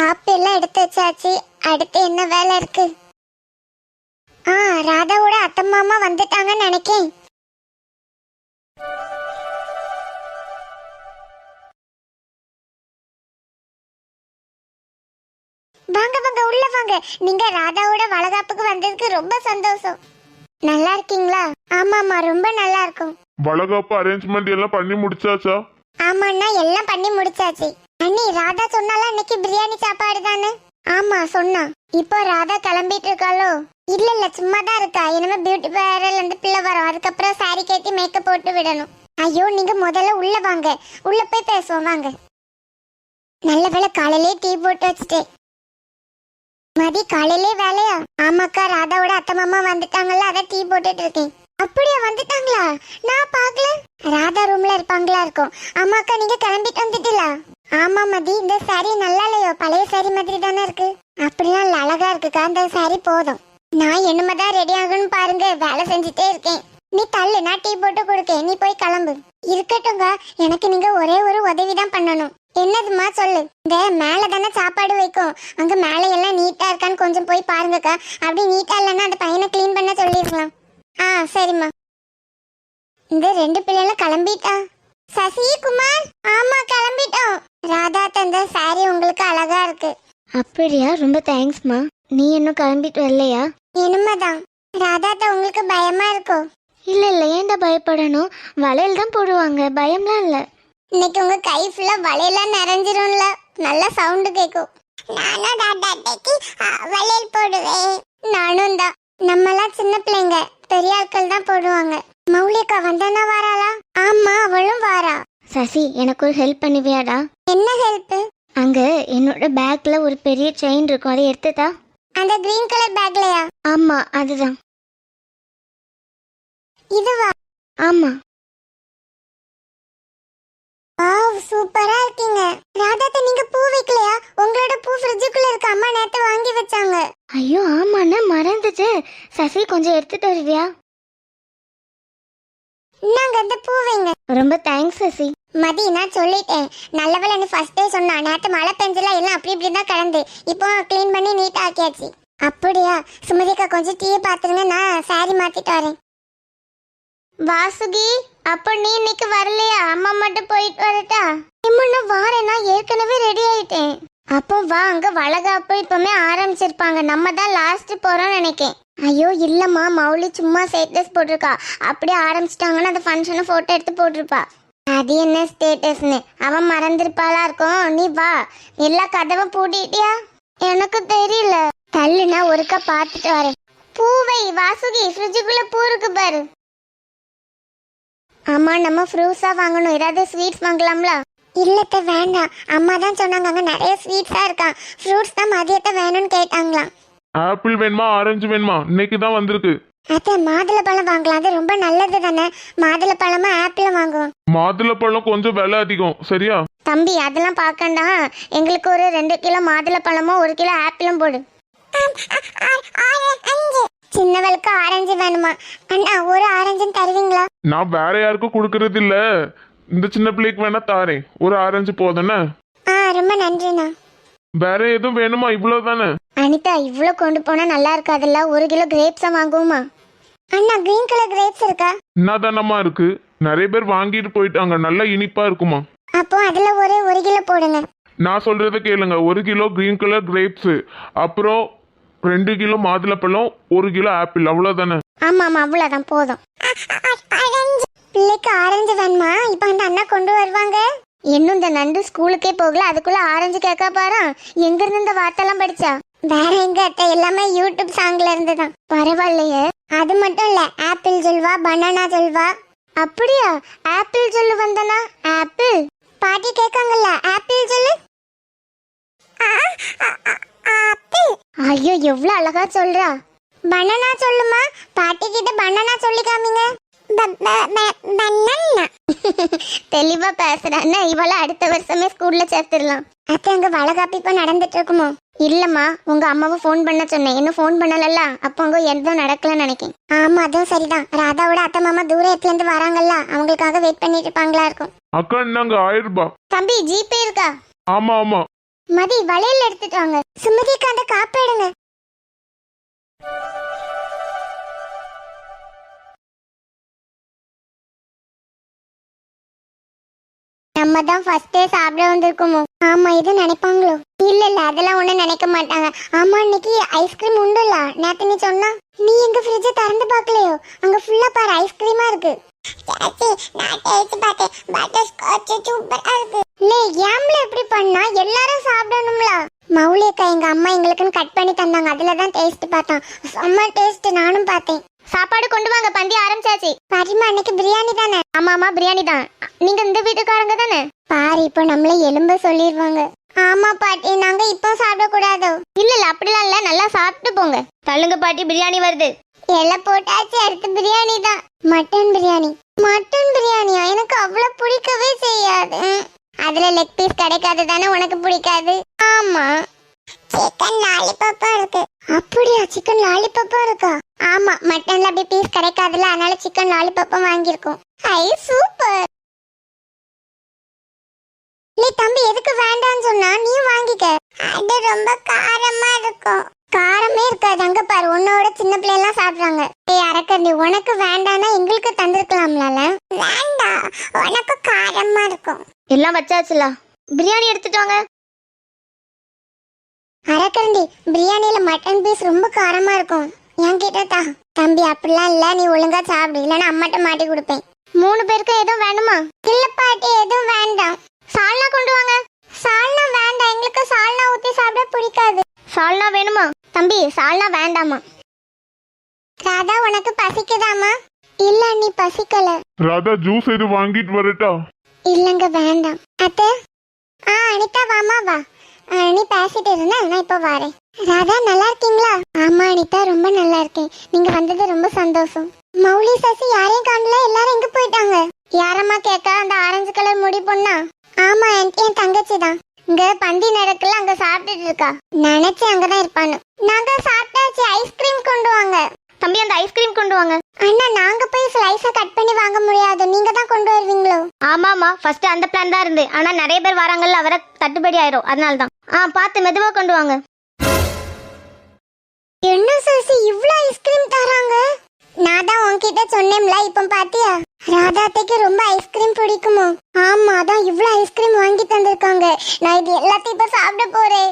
Copy எல்லாம் எடுத்து வச்சாச்சு. அடுத்து என்ன வேலை இருக்கு? ஆ ராதாவோட அத்தை மாமா வந்துட்டாங்கன்னு நினைக்கேன். வாங்க வாங்க உள்ள வாங்க. நீங்க ராதாவோட வளகாப்புக்கு வந்ததுக்கு ரொம்ப சந்தோஷம். நல்லா இருக்கீங்களா? ஆமாமா ரொம்ப நல்லா இருக்கும். வளகாப்பு அரேஞ்ச்மெண்ட் எல்லாம் பண்ணி முடிச்சாச்சா? ஆமாண்ணா எல்லாம் பண்ணி முடிச்சாச்சு. அண்ணி ராதா சொன்னால இன்னைக்கு பிரியாணி சாப்பாடு தானே ஆமா சொன்னா. இப்போ ராதா கிளம்பிட்டு இருக்காளோ? இல்ல இல்ல சும்மா தான் இருக்கா. இனிமே பியூட்டி பார்லர்ல இருந்து பிள்ளை வரும். அதுக்கப்புறம் சாரி கட்டி மேக்கப் போட்டு விடணும். ஐயோ நீங்க முதல்ல உள்ள வாங்க. உள்ள போய் பேசுவோம் வாங்க. நல்ல வேலை காலையிலே டீ போட்டு வச்சுட்டேன். மதி காலையிலே வேலையா? ஆமாக்கா ராதாவோட அத்தை மாமா வந்துட்டாங்கல்ல அதான் டீ போட்டுட்டு இருக்கேன். அப்படியா வந்துட்டாங்களா? நான் பார்க்கல. ராதா ரூம்ல இருப்பாங்களா இருக்கும். அம்மாக்கா நீங்க கிளம்பிட்டு வந்துட்டீங்களா? ஆமா மதி. இந்த சாரி நல்லா இல்லையோ? பழைய சாரி மாதிரி தானே இருக்கு. அப்படிலாம் இல்ல, அழகா இருக்குக்கா. அந்த சாரி போதும். நான் என்னமதான் ரெடி ஆகணும்னு பாருங்க. வேலை செஞ்சுட்டே இருக்கேன். நீ தள்ளு நான் டீ போட்டு கொடுக்கேன். நீ போய் கிளம்பு. இருக்கட்டும்ங்க எனக்கு நீங்க ஒரே ஒரு உதவி தான் பண்ணணும். என்னதுமா சொல்லு? இந்த மேல தானே சாப்பாடு வைக்கும். அங்க மேல எல்லாம் நீட்டா இருக்கான்னு கொஞ்சம் போய் பாருங்கக்கா. அப்படி நீட்டா இல்லைன்னா அந்த பையனை க்ளீன் பண்ண சொல்லிருக்கலாம் ஆ சரிம்மா. இந்த ரெண்டு பிள்ளைகளும் கிளம்பிட்டா? சசி குமார் ஆமா கிளம்பிட்டோம். ராதா தந்த சாரி உங்களுக்கு அழகா இருக்கு. அப்படியா? ரொம்ப தேங்க்ஸ்மா நீ இன்னும் கிளம்பிட்டு வரலையா? இனிமேதான். ராதாத்த உங்களுக்கு பயமா இருக்கோ? இல்ல இல்ல. ஏன்டா பயப்படணும்? வளையல் தான் போடுவாங்க. பயம்லாம் இல்ல. இன்னைக்கு உங்க கை ஃபுல்லா வளையலாம் நிறைஞ்சிரும்ல. நல்ல சவுண்டு கேட்கும் நானும் ராதாட்டைக்கு வளையல் போடுவேன். நானும் தான். நம்மலாம் சின்ன பிள்ளைங்க. பெரிய ஆட்கள் தான் போடுவாங்க. மௌலிகா வந்தானா வாராளா? ஆமா அவளும் வாரா. சசி எனக்கு ஒரு ஹெல்ப் பண்ணுவியாடா? என்ன ஹெல்ப் அங்க என்னோட பேக்ல ஒரு பெரிய செயின் இருக்கும். அதை எடுத்துதா? அந்த கிரீன் கலர் பேக்லயா ஆமா அதுதான். இதுவா? ஆமா. வாவ் சூப்பரா இருக்கீங்க. ராதாத்த நீங்க பூ வைக்கலையா? உங்களோட பூ ஃப்ரிட்ஜுக்குள்ள இருக்கு அம்மா நேத்து வாங்கி வச்சாங்க. ஐயோ ஆமாண்ணா மறந்துச்சு சசி கொஞ்சம் எடுத்துட்டு வருவியா? இந்தாங்க இந்த பூ வைங்க. ரொம்ப தேங்க்ஸ் சசி. மதி நான் சொல்லிட்டேன். நல்லவளன்னு ஃபர்ஸ்டே சொன்னா நேற்று மழை பெஞ்சல எல்லாம் அப்படி இப்படி தான் கலந்து இப்போ க்ளீன் பண்ணி நீட்டாக ஆக்கியாச்சு. அப்படியா? சுமதிக்கா கொஞ்சம் டீ பார்த்துருங்க நான் சாரி மாத்திட்டு வரேன். வாசுகி அப்போ நீ இன்னைக்கு வரலையா? அம்மா மட்டும் போயிட்டு வரட்டா? இம்மா வாரேன் நான் ஏற்கனவே ரெடி ஆயிட்டேன். அப்போ வா அங்க வளகாப்பு இப்பவுமே ஆரம்பிச்சிருப்பாங்க. நம்ம தான் லாஸ்ட் போகிறோம்னு நினைக்கேன். ஐயோ இல்லம்மா மௌலி சும்மா சேர்த்து போட்டிருக்கா. அப்படியே ஆரம்பிச்சிட்டாங்கன்னு அந்த ஃபங்க்ஷனை போட்டோ எடுத்து போட்டிருப்பா. அது என்ன ஸ்டேட்டஸ்னு? அவன் மறந்திருப்பாளா இருக்கும்? நீ வா. எல்லா கதவும் பூட்டிட்டியா? எனக்கு தெரியல. தள்ளுனா ஒருக்கா பார்த்துட்டு வரேன். பூவை வாசுகி ஃப்ரிட்ஜுக்குள்ள பூ இருக்கு பாரு. அம்மா நம்ம ஃப்ரூட்ஸா வாங்கணும். ஏதாவது ஸ்வீட்ஸ் வாங்கலாம்ல? இல்லத்த வேண்டாம். அம்மா தான் சொன்னாங்க. அங்க நிறைய ஸ்வீட்ஸா இருக்கான். ஃப்ரூட்ஸ் தான் மதியத்தை வேணும்னு கேட்டாங்களாம். ஆப்பிள் வேணுமா ஆரஞ்சு வேணுமா? இன்னைக்கு தான் வந்திருக்கு. அத்தை மாதுளை பழம் வாங்கலாம். அது ரொம்ப நல்லது தானே? மாதுளை பழமா ஆப்பிளும் வாங்குவோம். மாதுளப்பழம் கொஞ்சம் விலை அதிகம். சரியா? தம்பி அதெல்லாம் பார்க்கண்டா. எங்களுக்கு ஒரு ரெண்டு கிலோ மாதுளை பழமும் ஒரு கிலோ ஆப்பிளும் போடு. சின்னவளுக்கு ஆரஞ்சு வேணுமா? அண்ணா ஒரு ஆரஞ்சும் தருவீங்களா? நான் வேற யாருக்கும் கொடுக்கறது இல்ல இந்த சின்ன பிள்ளைக்கு வேணா தாரேன். ஒரு ஆரஞ்சு போதும்னா ஆ ரொம்ப நன்றிண்ணா. வேற எதுவும் வேணுமா? இவ்வளவு தானே அனிதா இவ்வளோ கொண்டு போனா நல்லா இருக்காதுல்ல? ஒரு கிலோ கிரேப்ஸா வாங்குவோமா? அண்ணா கிரீன் கலர் கிரேப்ஸ் இருக்கா? என்னதானமா இருக்கு? நிறைய பேர் வாங்கிட்டு போயிட்டாங்க. நல்லா இனிப்பா இருக்குமா? அப்போ அதுல ஒரு ஒரு கிலோ போடுங்க. நான் சொல்றத கேளுங்க. ஒரு கிலோ கிரீன் கலர் கிரேப்ஸ் அப்புறம் ரெண்டு கிலோ மாதுளப்பழம் ஒரு கிலோ ஆப்பிள் அவ்வளவுதானே? ஆமா ஆமா அவ்வளவுதான் போதும். பிள்ளைக்கு ஆரஞ்சு வேணுமா? இப்ப அந்த அண்ணா கொண்டு வருவாங்க. இன்னும் இந்த நண்டு ஸ்கூலுக்கே போகல. அதுக்குள்ள ஆரஞ்சு கேட்க பாரா. எங்க இருந்து இந்த வார்த்தைலாம் படிச்சா? வேற எங்க அத்தை? எல்லாமே யூடியூப் சாங்ல இருந்து தான் பரவாயில்லையே. அது மட்டும் இல்ல ஆப்பிள் சொல்வா பனானா சொல்வா அப்படியா? ஆப்பிள் சொல்லு வந்தனா? ஆப்பிள் பாட்டி கேட்காங்கல்ல ஆப்பிள் சொல்லு ஆப்பிள் ஐயோ எவ்வளவு அழகா சொல்றா. பனானா சொல்லுமா? பாட்டி கிட்ட பனானா சொல்லி காமிங்க. தெளிவா பேசுறான்னா இவள அடுத்த வருஷமே ஸ்கூல்ல சேர்த்துடலாம். அத்தை அங்க வளகாப்பு இப்ப நடந்துட்டு இருக்குமோ? இல்லம்மா உங்க அம்மாவை ஃபோன் பண்ண சொன்னேன். இன்னும் ஃபோன் பண்ணலல்ல? அப்போ அங்க எதுவும் நடக்கலன்னு நினைக்கேன். ஆமா அதுவும் சரிதான். ராதாவோட அத்தை மாமா தூரத்துல இருந்து வராங்கல்ல அவங்களுக்காக வெயிட் பண்ணிட்டு இருப்பாங்களா இருக்கும். அக்கா இந்தாங்க ஆயிரம் ரூபாய் தம்பி ஜிபே இருக்கா? ஆமா ஆமா. மதி வளையல் எடுத்துட்டு வாங்க. சுமதிக்கு அந்த காப்பு நம்ம தான் ஃபர்ஸ்டே சாப்பிட வந்திருக்கோமோ? ஆமா இது நினைப்பாங்களோ? இல்ல இல்ல அதெல்லாம் ஒண்ணும் நினைக்க மாட்டாங்க. ஆமா இன்னைக்கு ஐஸ்கிரீம் உண்டுல்ல? நேத்து நீ சொன்னா நீ எங்க ஃப்ரிட்ஜ திறந்து பார்க்கலையோ? அங்க ஃபுல்லா பாரு ஐஸ்கிரீமா இருக்கு. நான் ஸ்காட்ச் இருக்கு. ஏம்ல இப்படி பண்ணா? எல்லாரும் சாப்பிடணும்ல. மௌலியக்கா எங்க அம்மா எங்களுக்குன்னு கட் பண்ணி தந்தாங்க. அதுல தான் டேஸ்ட் பார்த்தோம் செம்ம டேஸ்ட் நானும் பார்த்தேன். சாப்பாடு கொண்டு வாங்க பந்தி ஆரம்பிச்சாச்சு. பரிமா அன்னைக்கு பிரியாணி தானே? ஆமா ஆமா பிரியாணி தான். நீங்க இந்த வீட்டுக்காரங்க தானே? பாரு இப்போ நம்மள எலும்ப சொல்லிடுவாங்க. ஆமா பாட்டி நாங்க இப்போ சாப்பிட கூடாதோ இல்ல இல்ல அப்படிலாம் இல்ல. நல்லா சாப்பிட்டு போங்க. தள்ளுங்க பாட்டி பிரியாணி வருது. இலை போட்டாச்சு அடுத்து பிரியாணி தான். மட்டன் பிரியாணி. மட்டன் பிரியாணியா? எனக்கு அவ்வளவு பிடிக்கவே செய்யாது. அதுல லெக் பீஸ் கிடைக்காது தானே உனக்கு பிடிக்காது? ஆமா. சிக்கன் லாலிபப்பா இருக்கு. அப்படியா சிக்கன் லாலிபப்பா இருக்கா? ஆமா மட்டன்ல அப்படி பீஸ் கிடைக்காதுல அதனால சிக்கன் லாலிபப்பா வாங்கியிருக்கோம். ஐ சூப்பர் நீ தம்பி எதுக்கு வேண்டாம்னு சொன்னா நீ வாங்கிக்க. அது ரொம்ப காரமா இருக்கும். காரமே இருக்காது அங்க பாரு உன்னோட சின்ன பிள்ளை எல்லாம் சாப்பிடுறாங்க. ஏய் அரக்கண்டி உனக்கு வேண்டாம்னா எங்களுக்கு தந்திருக்கலாம்ல வேண்டாம் உனக்கு காரமா இருக்கும். எல்லாம் வச்சாச்சுல. பிரியாணி எடுத்துட்டு வாங்க. அரக்கண்டி பிரியாணில மட்டன் பீஸ் ரொம்ப காரமா இருக்கும். என் கிட்டதா தம்பி அப்படிலாம் இல்ல. நீ ஒழுங்கா சாப்பிடு. இல்லைன்னா அம்மாட்ட மாட்டி கொடுப்பேன். மூணு பேருக்கு எதுவும் வேணுமா? இல்ல பாட்டி எதுவும் வேண்டாம். சால்னா கொண்டு வாங்க. சால்னா வேண்டாம். எங்களுக்கு சால்னா ஊத்தி சாப்பிட பிடிக்காது. சால்னா வேணுமா? தம்பி சால்னா வேண்டாமா? ராதா உனக்கு பசிக்குதாமா இல்ல நீ பசிக்கல. ராதா ஜூஸ் எது வாங்கிட்டு வரட்டா? இல்லங்க வேண்டாம். அத்தை? ஆ அனிதா வாமா வா. ஆ, நீ பேசிட்டு இருந்த நான் இப்போ வரேன். ராதா நல்லா இருக்கீங்களா? ஆமா அனிதா ரொம்ப நல்லா இருக்கேன். நீங்க வந்தது ரொம்ப சந்தோஷம். மௌலி சசி யாரையும் காணல? எல்லாரும் எங்க போயிட்டாங்க? யாரம்மா கேட்க அந்த ஆரஞ்சு கலர் முடி பொண்ணா? ஆமா என் தங்கச்சி தான். இங்க பந்தி நடக்கல அங்க சாப்பிட்டுட்டு இருக்கா. நினைச்சு அங்கதான் இருப்பான்னு. நாங்க சாப்பிட்டாச்சு ஐஸ்கிரீம் கொண்டு வாங்க. தம்பி அந்த ஐஸ்கிரீம் கொண்டு வாங்க. அண்ணா நாங்க போய் ஸ்லைஸ கட் பண்ணி வாங்க முடியாது. நீங்க தான் கொண்டு வருவீங்களோ? ஆமாமா ஃபர்ஸ்ட் அந்த பிளான் தான் இருந்து ஆனா நிறைய பேர் வராங்கல்ல அவரை தட்டுப்படி ஆயிரும். அதனால தான் ஆ பார்த்து மெதுவா கொண்டு வாங்க. என்ன சசி இவ்ளோ ஐஸ்கிரீம் தராங்க? நான் தான் உன்கிட்ட சொன்னேன்ல இப்ப பாத்தியா? ராதாத்தைக்கு ரொம்ப ஐஸ்கிரீம் பிடிக்குமோ? ஆமா அதான் இவ்ளோ ஐஸ்கிரீம் வாங்கி தந்திருக்காங்க. நான் இது எல்லாத்தையும் இப்ப சாப்பிட போறேன்.